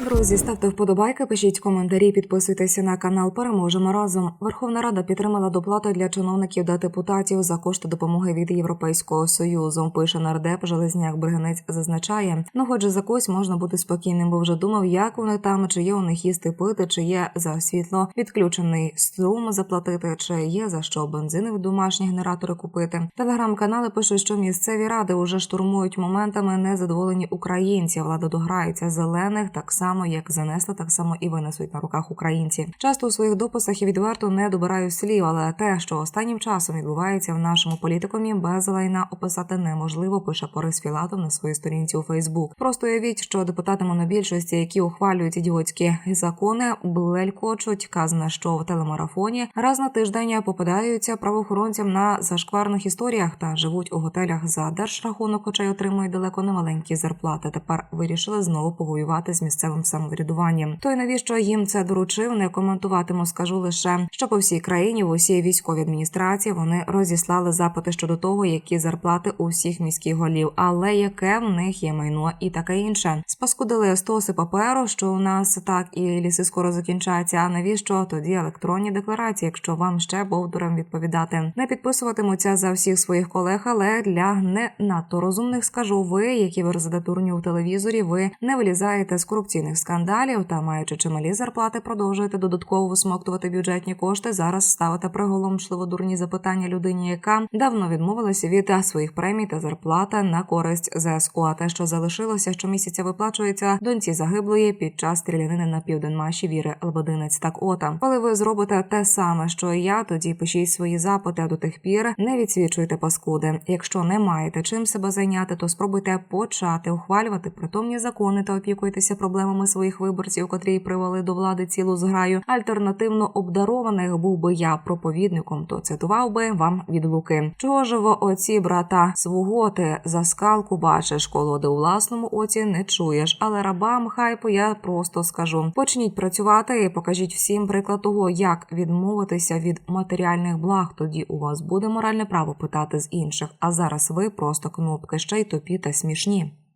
Друзі, ставте вподобайки, пишіть коментарі, підписуйтеся на канал. Переможемо разом. Верховна Рада підтримала доплату для чиновників та депутатів за кошти допомоги від Європейського союзу. Пише нардеп Железняк Бригинець зазначає. Ну, хоч за когось можна бути спокійним, бо вже думав, як вони там, чи є у них їсти пити, чи є за світло відключений струм заплатити, чи є за що бензини в домашні генератори купити. Телеграм-канали пишуть, що місцеві ради уже штурмують моментами незадоволені українці. Влада дограється зелених так само, як занесли, так само і винесуть на руках українці. Часто у своїх дописах я відверто не добираю слів, але те, що останнім часом відбувається в нашому політикумі, без лайна описати неможливо. Пише Борис Філатов на своїй сторінці у Фейсбук. Просто уявіть, що депутати монобільшості, які ухвалюють ідіотські закони, блелькочуть, казане, що в телемарафоні раз на тиждень попадаються правоохоронцям на зашкварних історіях та живуть у готелях за держрахунок, хоча й отримують далеко не маленькі зарплати. Тепер вирішили знову повоювати з місцевим самоврядуванням. То й навіщо їм це доручив? Не коментуватиму. Скажу лише, що по всій країні в усій військовій адміністрації вони розіслали запити щодо того, які зарплати у всіх міських голів, але яке в них є майно і таке інше. Спаскудили стоси паперу, що у нас так і ліси скоро закінчаться. А навіщо тоді електронні декларації, якщо вам ще бовдурам відповідати? Не підписуватимуться за всіх своїх колег, але для не надто розумних скажу ви, які верзете дурню в телевізорі, ви не вилізаєте з корупційних скандалів та маючи чималі зарплати, продовжуєте додатково висмоктувати бюджетні кошти. Зараз ставите приголомшливо дурні запитання людині, яка давно відмовилася від своїх премій та зарплата на користь ЗСУ. А те, що залишилося, щомісяця виплачується доньці загиблої під час стрілянини на південмаші Віри Лебединець. Так ота, коли ви зробите те саме, що і я, тоді пишіть свої запити а до тих пір. Не відсвічуйте паскуди. Якщо не маєте чим себе зайняти, то спробуйте почати ухвалювати притомні закони та опікуйтеся проблемами своїх виборців, котрі привели до влади цілу зграю альтернативно обдарованих. Був би я проповідником, то цитував би вам від луки. Чого ж в оці брата свого за скалку бачиш, колоди у власному оці не чуєш, але рабам хайпу я просто скажу: почніть працювати і покажіть всім приклад того, як відмовитися від матеріальних благ. Тоді у вас буде моральне право питати з інших. А зараз ви просто кнопки ще й тупі та смішні.